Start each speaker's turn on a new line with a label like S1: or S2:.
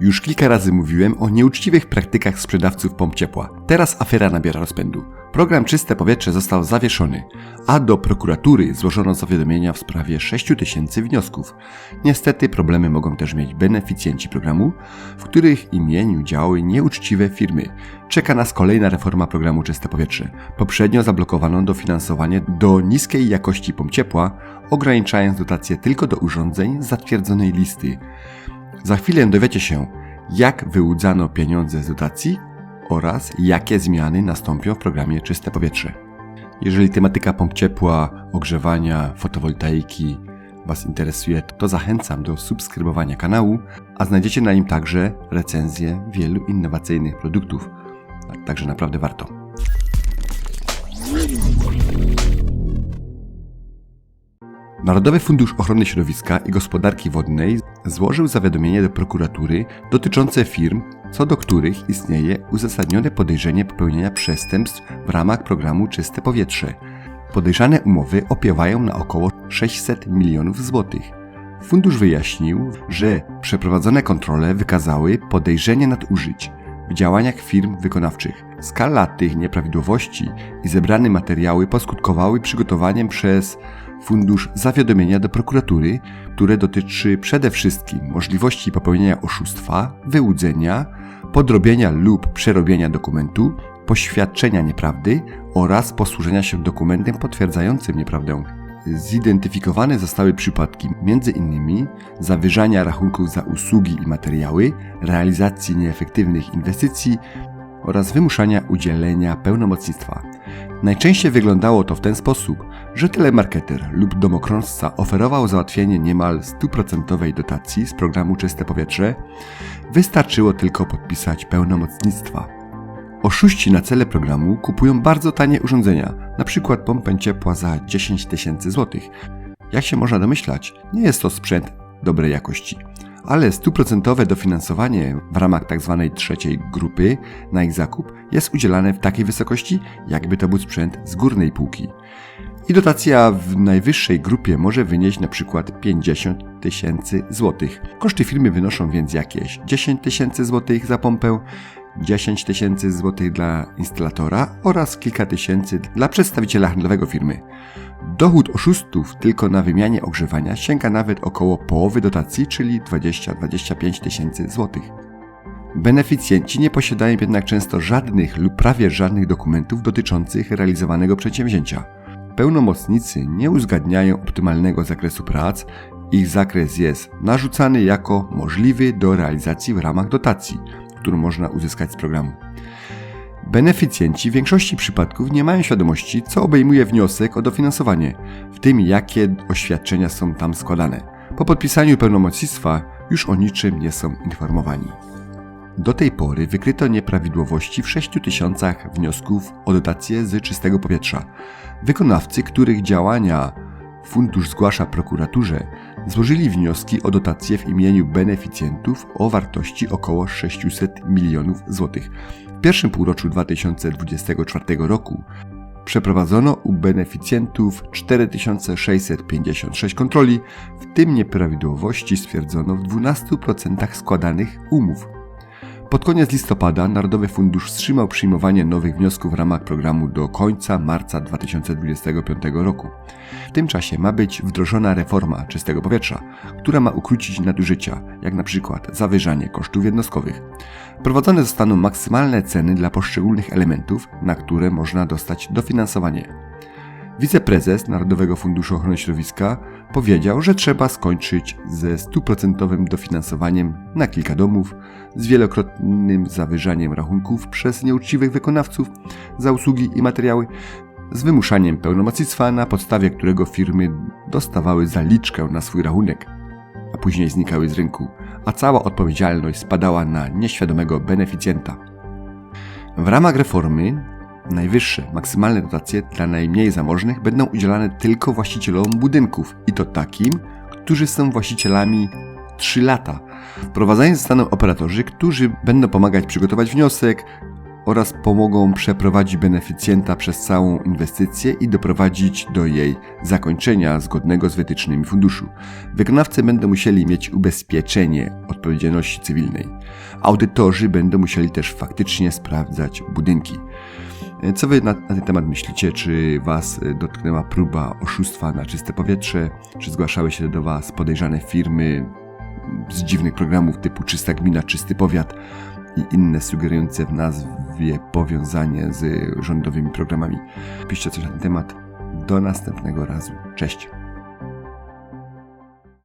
S1: Już kilka razy mówiłem o nieuczciwych praktykach sprzedawców pomp ciepła. Teraz afera nabiera rozpędu. Program Czyste Powietrze został zawieszony, a do prokuratury złożono zawiadomienia w sprawie 6 tysięcy wniosków. Niestety problemy mogą też mieć beneficjenci programu, w których imieniu działały nieuczciwe firmy. Czeka nas kolejna reforma programu Czyste Powietrze. Poprzednio zablokowano dofinansowanie do niskiej jakości pomp ciepła, ograniczając dotacje tylko do urządzeń zatwierdzonej listy. Za chwilę dowiecie się, jak wyłudzano pieniądze z dotacji oraz jakie zmiany nastąpią w programie Czyste Powietrze. Jeżeli tematyka pomp ciepła, ogrzewania, fotowoltaiki Was interesuje, to zachęcam do subskrybowania kanału, a znajdziecie na nim także recenzje wielu innowacyjnych produktów. Także naprawdę warto. Narodowy Fundusz Ochrony Środowiska i Gospodarki Wodnej złożył zawiadomienie do prokuratury dotyczące firm, co do których istnieje uzasadnione podejrzenie popełnienia przestępstw w ramach programu Czyste Powietrze. Podejrzane umowy opiewają na około 600 milionów złotych. Fundusz wyjaśnił, że przeprowadzone kontrole wykazały podejrzenie nadużyć w działaniach firm wykonawczych. Skala tych nieprawidłowości i zebrane materiały poskutkowały przygotowaniem przez fundusz zawiadomienia do prokuratury, które dotyczy przede wszystkim możliwości popełnienia oszustwa, wyłudzenia, podrobienia lub przerobienia dokumentu, poświadczenia nieprawdy oraz posłużenia się dokumentem potwierdzającym nieprawdę. Zidentyfikowane zostały przypadki m.in. zawyżania rachunków za usługi i materiały, realizacji nieefektywnych inwestycji oraz wymuszania udzielenia pełnomocnictwa. Najczęściej wyglądało to w ten sposób, że telemarketer lub domokrążca oferował załatwienie niemal 100% dotacji z programu Czyste Powietrze, wystarczyło tylko podpisać pełnomocnictwa. Oszuści na cele programu kupują bardzo tanie urządzenia, np. pompę ciepła za 10 tysięcy złotych. Jak się można domyślać, nie jest to sprzęt dobrej jakości ale stuprocentowe dofinansowanie w ramach tzw. Tak trzeciej grupy na ich zakup jest udzielane w takiej wysokości, jakby to był sprzęt z górnej półki. I dotacja w najwyższej grupie może wynieść przykład 50 tysięcy złotych. Koszty firmy wynoszą więc jakieś 10 tysięcy złotych za pompę, 10 tysięcy złotych dla instalatora oraz kilka tysięcy dla przedstawiciela handlowego firmy. Dochód oszustów tylko na wymianie ogrzewania sięga nawet około połowy dotacji, czyli 20-25 tysięcy złotych. Beneficjenci nie posiadają jednak często żadnych lub prawie żadnych dokumentów dotyczących realizowanego przedsięwzięcia. Pełnomocnicy nie uzgadniają optymalnego zakresu prac, ich zakres jest narzucany jako możliwy do realizacji w ramach dotacji, którą można uzyskać z programu. Beneficjenci w większości przypadków nie mają świadomości, co obejmuje wniosek o dofinansowanie, w tym jakie oświadczenia są tam składane. Po podpisaniu pełnomocnictwa już o niczym nie są informowani. Do tej pory wykryto nieprawidłowości w 6 tysiącach wniosków o dotacje z czystego powietrza. Wykonawcy, których działania fundusz zgłasza prokuraturze, złożyli wnioski o dotacje w imieniu beneficjentów o wartości około 600 milionów złotych pierwszym półroczu 2024 roku przeprowadzono u beneficjentów 4656 kontroli, w tym nieprawidłowości stwierdzono w 12% składanych umów. Pod koniec listopada Narodowy Fundusz wstrzymał przyjmowanie nowych wniosków w ramach programu do końca marca 2025 roku. W tym czasie ma być wdrożona reforma czystego powietrza, która ma ukrócić nadużycia, jak na przykład zawyżanie kosztów jednostkowych. Prowadzone zostaną maksymalne ceny dla poszczególnych elementów, na które można dostać dofinansowanie. Wiceprezes Narodowego Funduszu Ochrony Środowiska powiedział, że trzeba skończyć ze stuprocentowym dofinansowaniem na kilka domów, z wielokrotnym zawyżaniem rachunków przez nieuczciwych wykonawców za usługi i materiały, z wymuszaniem pełnomocnictwa, na podstawie którego firmy dostawały zaliczkę na swój rachunek, a później znikały z rynku, a cała odpowiedzialność spadała na nieświadomego beneficjenta. W ramach reformy Najwyższe, maksymalne dotacje dla najmniej zamożnych będą udzielane tylko właścicielom budynków i to takim, którzy są właścicielami 3 lata. Wprowadzani zostaną operatorzy, którzy będą pomagać przygotować wniosek, oraz pomogą przeprowadzić beneficjenta przez całą inwestycję i doprowadzić do jej zakończenia zgodnego z wytycznymi funduszu. Wykonawcy będą musieli mieć ubezpieczenie odpowiedzialności cywilnej. Audytorzy będą musieli też faktycznie sprawdzać budynki. Co wy na, na ten temat myślicie? Czy was e, dotknęła próba oszustwa na czyste powietrze? Czy zgłaszały się do was podejrzane firmy z dziwnych programów typu Czysta Gmina, Czysty Powiat i inne sugerujące w nazwie powiązanie z rządowymi programami? Piszcie coś na ten temat. Do następnego razu. Cześć!